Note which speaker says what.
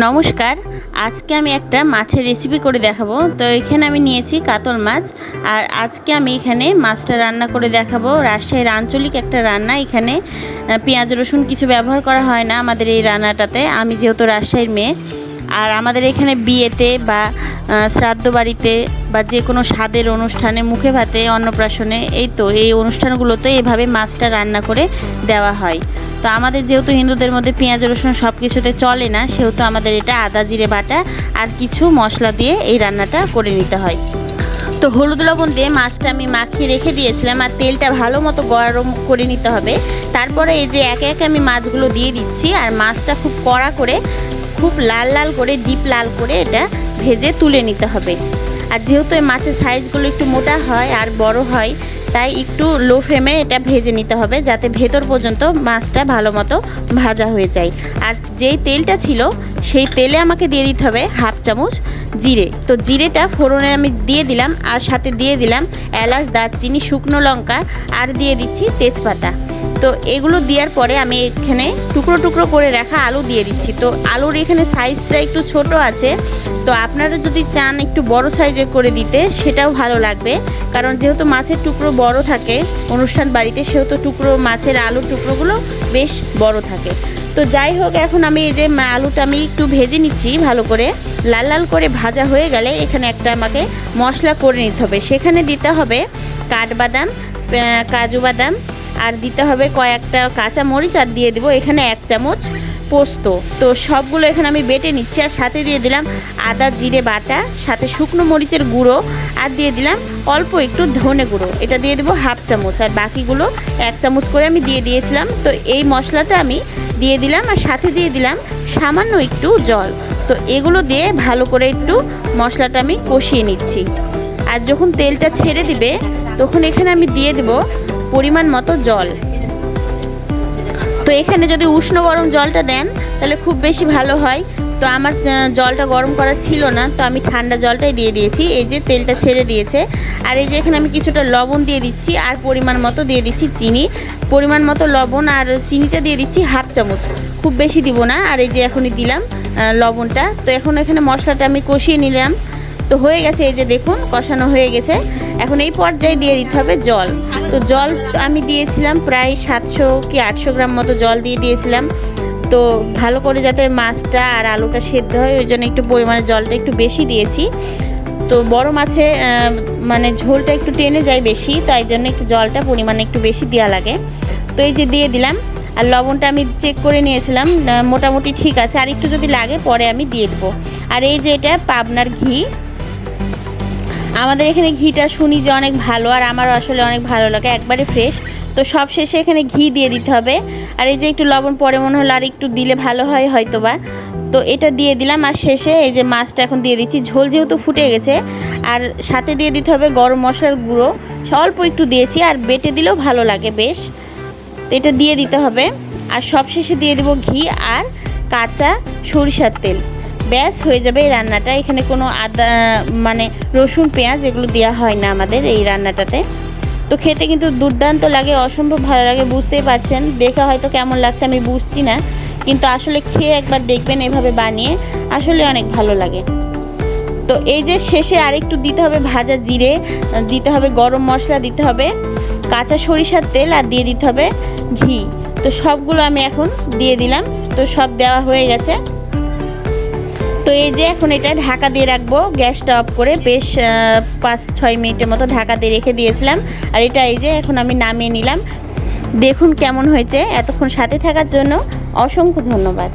Speaker 1: নমস্কার, আজকে আমি একটা মাছের রেসিপি করে দেখাবো। তো এখানে আমি নিয়েছি কাতল মাছ, আর আজকে আমি এখানে মাছটা রান্না করে দেখাবো। রাজশাহীর আঞ্চলিক একটা রান্না, এখানে পেঁয়াজ, রসুন কিছু ব্যবহার করা হয় না আমাদের এই রান্নাটাতে। আমি যেহেতু রাজশাহীর মেয়ে, আর আমাদের এখানে বিয়েতে বা শ্রাদ্ধ বাড়িতে বা যে কোনো স্বাদের অনুষ্ঠানে মুখে ভাতে, অন্নপ্রাশনে, এই তো, এই অনুষ্ঠানগুলোতে এভাবে মাছটা রান্না করে দেওয়া হয়। তো আমাদের যেহেতু হিন্দুদের মধ্যে পেঁয়াজ, রসুন সব কিছুতে চলে না, সেহেতু আমাদের এটা আদা, জিরে, বাটা আর কিছু মশলা দিয়ে এই রান্নাটা করে নিতে হয়। তো হলুদ লবণ দিয়ে মাছটা আমি মাখিয়ে রেখে দিয়েছিলাম আর তেলটা ভালো মতো গরম করে নিতে হবে। তারপরে এই যে একে একে আমি মাছগুলো দিয়ে দিচ্ছি আর মাছটা খুব কড়া করে, খুব লাল লাল করে, ডিপ লাল করে এটা ভেজে তুলে নিতে হবে। আর যেহেতু এই মাছের সাইজগুলো একটু মোটা হয় আর বড় হয় তাই একটু লো ফ্লেমে এটা ভেজে নিতে হবে যাতে ভেতর পর্যন্ত মাছটা ভালো মতো ভাজা হয়ে যায়। আর যেই তেলটা ছিল, সেই তেলে আমাকে দিয়ে দিতে হবে হাফ চামচ জিরে। তো জিরেটা ফোড়নে আমি দিয়ে দিলাম আর সাথে দিয়ে দিলাম এলাচ, দারচিনি, শুকনো লঙ্কা আর দিয়ে দিচ্ছি তেজপাতা। তো এগুলো দেওয়ার পরে আমি এখানে টুকরো টুকরো করে রাখা আলু দিয়ে দিচ্ছি। তো আলুর এখানে সাইজটা একটু ছোট আছে। তো আপনারা যদি চান একটু বড় সাইজের করে দিতে, সেটাও ভালো লাগবে। কারণ যেহেতু মাছের টুকরো বড় থাকে, অনুষ্ঠান বাড়িতে সেহেতু টুকরো, মাছের আলুর টুকরোগুলো বেশ বড় থাকে। তো যাই হোক, এখন আমি এই যে আলুটা আমি একটু ভেজে নিচ্ছি ভালো করে। লাল লাল করে ভাজা হয়ে গেলে এখানে একটা আমাকে মশলা করে নিতে হবে। সেখানে দিতে হবে কাঠবাদাম কাজু বাদাম আর দিতে হবে কয়েকটা কাঁচা মরিচ আর দিয়ে দেবো এখানে এক চামচ পোস্ত। তো সবগুলো এখানে আমি বেটে নিচ্ছি আর সাথে দিয়ে দিলাম আদা, জিরে, বাটা, সাথে শুকনো মরিচের গুঁড়ো আর দিয়ে দিলাম অল্প একটু ধনে গুঁড়ো। এটা দিয়ে দেবো হাফ চামচ আর বাকিগুলো এক চামচ করে আমি দিয়ে দিয়েছিলাম। তো এই মশলাটা আমি দিয়ে দিলাম আর সাথে দিয়ে দিলাম সামান্য একটু জল। তো এগুলো দিয়ে ভালো করে একটু মশলাটা আমি কষিয়ে নিচ্ছি। আর যখন তেলটা ছেড়ে দিবে, তখন এখানে আমি দিয়ে দেব পরিমাণ মতো জল। তো এখানে যদি উষ্ণ গরম জলটা দেন, তাহলে খুব বেশি ভালো হয়। তো আমার জলটা গরম করা ছিল না, তো আমি ঠান্ডা জলটাই দিয়ে দিয়েছি। এই যে তেলটা ছেড়ে দিয়েছে। আর এই যে এখানে আমি কিছুটা লবণ দিয়ে দিচ্ছি, আর পরিমাণ মতো দিয়ে দিচ্ছি চিনি। পরিমাণ মতো লবণ আর চিনিটা দিয়ে দিচ্ছি হাফ চামচ। খুব বেশি দিব না, আর এই যে এখনই দিলাম লবণটা। তো এখন এখানে মশলাটা আমি কষিয়ে নিলাম। তো হয়ে গেছে, এই যে দেখুন, কষানো হয়ে গেছে। এখন এই পর্যায়ে দিয়ে দিতে হবে জল। তো জল আমি দিয়েছিলাম প্রায় সাতশো কি আটশো গ্রাম মতো জল দিয়ে দিয়েছিলাম। তো ভালো করে যাতে মাছটা আর আলুটা সেদ্ধ হয়, ওই জন্য একটু পরিমাণে জলটা একটু বেশি দিয়েছি। তো বড় মাছে মানে ঝোলটা একটু টেনে যায় বেশি, তাই জন্য একটু জলটা পরিমাণে একটু বেশি দেওয়া লাগে। তো এই যে দিয়ে দিলাম, আর লবণটা আমি চেক করে নিয়েছিলাম মোটামুটি ঠিক আছে। আর একটু যদি লাগে, পরে আমি দিয়ে দেবো। আর এই যে এটা পাবনার ঘি আমাদের এখানে ঘিটা শুনি যে অনেক ভালো, আর আমারও আসলে অনেক ভালো লাগে, একবারে ফ্রেশ তো সব শেষে এখানে ঘি দিয়ে দিতে হবে। আর এই যে একটু লবণ পরে মনে হলো আর একটু দিলে ভালো হয় হয়তো বা তো এটা দিয়ে দিলাম, আর শেষে এই যে মাছটা এখন দিয়ে দিচ্ছি। ঝোল যেহেতু ফুটে গেছে, আর সাথে দিয়ে দিতে হবে গরম মশলার গুঁড়ো। অল্প একটু দিয়েছি, আর বেটে দিলেও ভালো লাগে বেশ। তো এটা দিয়ে দিতে হবে। আর সব শেষে দিয়ে দেবো ঘি আর কাঁচা সরিষার তেল। ব্যাস হয়ে যাবে এই রান্নাটা। এখানে কোনো আদা মানে রসুন, পেঁয়াজ এগুলো দেওয়া হয় না আমাদের এই রান্নাটাতে। তো খেতে কিন্তু দুর্দান্ত লাগে, অসম্ভব ভালো লাগে, বুঝতেই পারছেন। দেখে হয়তো কেমন লাগছে আমি বুঝছি না, কিন্তু আসলে খেয়ে একবার দেখবেন এভাবে বানিয়ে, আসলে অনেক ভালো লাগে। তো এই যে শেষে আরেকটু দিতে হবে ভাজা জিরে, দিতে হবে গরম মশলা, দিতে হবে কাঁচা সরিষার তেল আর দিয়ে দিতে হবে ঘি। তো সবগুলো আমি এখন দিয়ে দিলাম, তো সব দেওয়া হয়ে গেছে। তো এই যে এখন এটা ঢাকা দিয়ে রাখব। গ্যাসটা অফ করে বেশ পাঁচ, ছয় মিনিটের মতো ঢাকা দিয়ে রেখে দিয়েছিলাম। আর এটা এই যে এখন আমি নামিয়ে নিলাম। দেখুন কেমন হয়েছে। এতক্ষণ সাথে থাকার জন্য অসংখ্য ধন্যবাদ।